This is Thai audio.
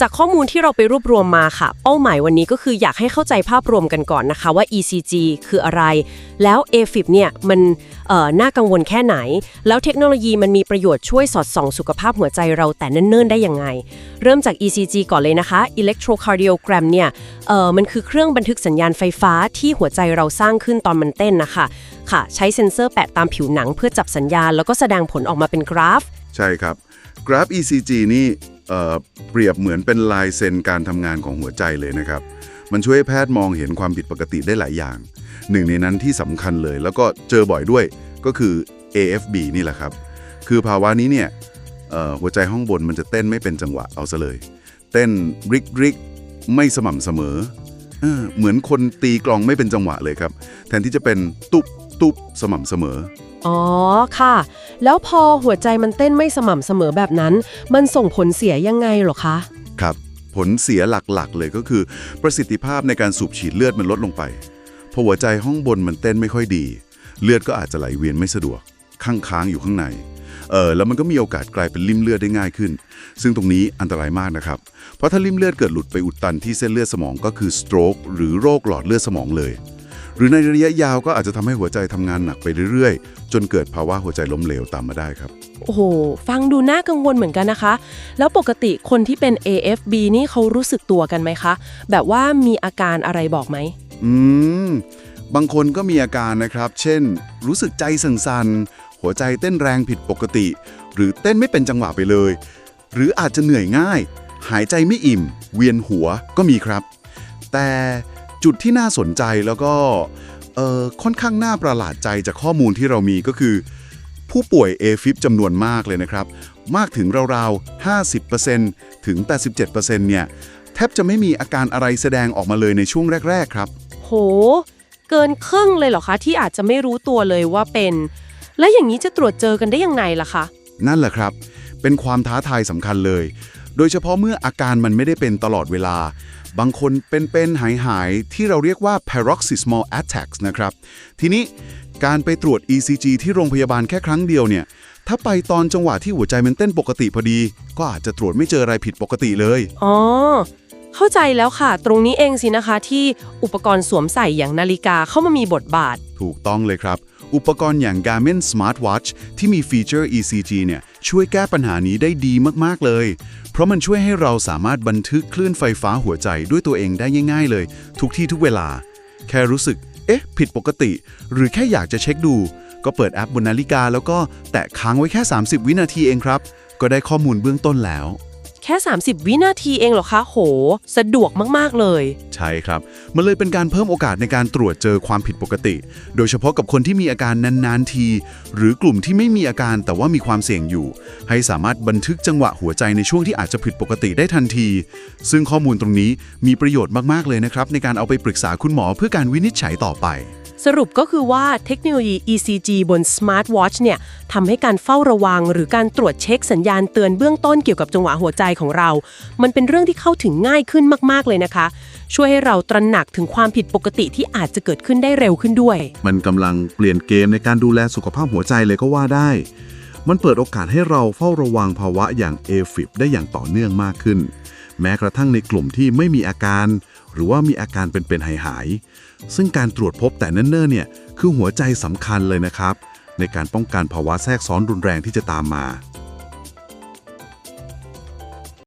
จากข้อมูลที่เราไปรวบรวมมาค่ะ เป้าหมายวันนี้ก็คืออยากให้เข้าใจภาพรวมกันก่อนนะคะว่า ECG คืออะไร แล้ว AFib เนี่ยมันเอ่อน่ากังวลแค่ไหน แล้วเทคโนโลยีมันมีประโยชน์ช่วยสอดส่องสุขภาพหัวใจเราแต่เนิ่นๆ ได้ยังไง เริ่มจาก ECG ก่อนเลยนะคะ Electrocardiogram เนี่ยเอ่อมันคือเครื่องบันทึกสัญญาณไฟฟ้าที่หัวใจเราสร้างขึ้นตอนมันเต้นนะคะค่ะใช้เซ็นเซอร์แปะตามผิวหนังเพื่อจับสัญญาณ แล้วก็แสดงผลออกมาเป็นกราฟ ใช่ครับกราฟ ECG นี่ เปรียบเหมือนเป็นลายเซ็นการทำงานของหัวใจเลยนะครับ มันช่วยแพทย์มองเห็นความผิดปกติได้หลายอย่าง หนึ่งในนั้นที่สำคัญเลย แล้วก็เจอบ่อยด้วยก็คือ AFB นี่แหละครับ คือภาวะนี้เนี่ยหัวใจห้องบนมันจะเต้นไม่เป็นจังหวะเอาซะเลย เต้นริกริกไม่สม่ำเสมอเออเหมือนคนตีกลองไม่เป็นจังหวะเลยครับ แทนที่จะเป็นตุบตุบสม่ำเสมอ อ๋อค่ะ แล้วพอหัวใจมันเต้นไม่สม่ำเสมอแบบนั้น มันส่งผลเสียยังไงหรอคะ ครับ ผลเสียหลักๆ เลยก็คือ ประสิทธิภาพในการสูบฉีดเลือดมันลดลงไปพอหัวใจห้องบนมันเต้นไม่ค่อยดี เลือดก็อาจจะไหลเวียนไม่สะดวกข้างค้างอยู่ข้างในเออแล้วมันก็มีโอกาสกลายเป็นริ่มเลือดได้ง่ายขึ้น ซึ่งตรงนี้อันตรายมากนะครับ เพราะถ้าริ่มเลือดเกิดหลุดไปอุดตันที่เส้นเลือดสมองก็คือ stroke หรือโรคหลอดเลือดสมองเลย รือในระยะยาวก็อาจจะทำให้หัวใจทำงานหนักไปเรื่อยๆ จนเกิดภาวะหัวใจล้มเหลวตามมาได้ครับ โอ้โห ฟังดูน่ากังวลเหมือนกันนะคะ แล้วปกติคนที่เป็น AFB นี่เขารู้สึกตัวกันไหมคะ แบบว่ามีอาการอะไรบอกไหม อืม บางคนก็มีอาการนะครับ เช่น รู้สึกใจสั่นๆ หัวใจเต้นแรงผิดปกติ หรือเต้นไม่เป็นจังหวะไปเลย หรืออาจจะเหนื่อยง่าย หายใจไม่อิ่ม เวียนหัวก็มีครับ แต่ จุดที่น่าสนใจแล้วก็เอ่อค่อนข้างน่าประหลาดใจจากข้อมูลที่เรามีก็คือ ผู้ป่วย AFib จำนวนมากเลยนะครับ มากถึงราวๆ 50%ถึง 87%เนี่ย แทบจะไม่มีอาการอะไรแสดงออกมาเลยในช่วงแรก ๆ ครับ โห เกินครึ่งเลยเหรอคะ ที่อาจจะไม่รู้ตัวเลยว่าเป็น แล้วอย่างนี้จะตรวจเจอกันได้ยังไงล่ะคะ นั่นแหละครับ เป็นความท้าทายสำคัญเลย โดยเฉพาะเมื่ออาการมันไม่ได้เป็นตลอดเวลา บางคนเป็นๆหายหายๆ ที่เราเรียกว่า paroxysmal attacks นะครับ ทีนี้การไปตรวจ ECG ที่โรงพยาบาลแค่ครั้งเดียวเนี่ย ถ้าไปตอนจังหวะที่หัวใจมันเต้นปกติพอดี ก็อาจจะตรวจไม่เจออะไรผิดปกติเลย อ๋อ เข้าใจแล้วค่ะ ตรงนี้เองสินะคะที่อุปกรณ์สวมใส่อย่างนาฬิกาเข้ามามีบทบาท ถูกต้องเลยครับ อุปกรณ์อย่าง Garmin Smartwatch ที่มีฟีเจอร์ ECG เนี่ย ช่วยแก้ปัญหานี้ได้ดีมากๆเลย เพราะมันช่วยให้เราสามารถบันทึกคลื่นไฟฟ้าหัวใจด้วยตัวเองได้ง่าย ๆ เลย ทุกที่ทุกเวลา แค่รู้สึก เอ๊ะ ผิดปกติ หรือแค่อยากจะเช็คดู ก็เปิดแอปบนนาฬิกา แล้วก็แตะค้างไว้แค่ 30 วินาทีเองครับ ก็ได้ข้อมูลเบื้องต้นแล้ว แค่ 30 วินาทีเองเหรอคะ โห สะดวกมาก ๆ เลย ใช่ครับ มันเลยเป็นการเพิ่มโอกาสในการตรวจเจอความผิดปกติ โดยเฉพาะกับคนที่มีอาการนาน ๆ ที หรือกลุ่มที่ไม่มีอาการแต่ว่ามีความเสี่ยงอยู่ ให้สามารถบันทึกจังหวะหัวใจในช่วงที่อาจจะผิดปกติได้ทันที ซึ่งข้อมูลตรงนี้มีประโยชน์มาก ๆ เลยนะครับในการเอาไปปรึกษาคุณหมอเพื่อการวินิจฉัยต่อไป สรุปก็คือว่าเทคโนโลยี ECG บน Smart Watch เนี่ยทำให้การเฝ้าระวัง หรือการตรวจเช็คสัญญาณเตือนเบื้องต้นเกี่ยวกับจังหวะหัวใจของเรา มันเป็นเรื่องที่เข้าถึงง่ายขึ้นมาก ๆ เลยนะคะ ช่วยให้เราตระหนักถึงความผิดปกติที่อาจจะเกิดขึ้นได้เร็วขึ้นด้วย มันกำลังเปลี่ยนเกมในการดูแลสุขภาพหัวใจเลยก็ว่าได้ มันเปิดโอกาสให้เราเฝ้าระวังภาวะอย่าง AFib ได้อย่างต่อเนื่องมากขึ้น แม้กระทั่งในกลุ่มที่ไม่มีอาการ หรือว่ามีอาการเป็นๆหายๆ ซึ่งการตรวจพบแต่เนิ่นๆเนี่ยคือหัวใจสำคัญเลยนะครับ ในการป้องกันภาวะแทรกซ้อนรุนแรงที่จะตามมา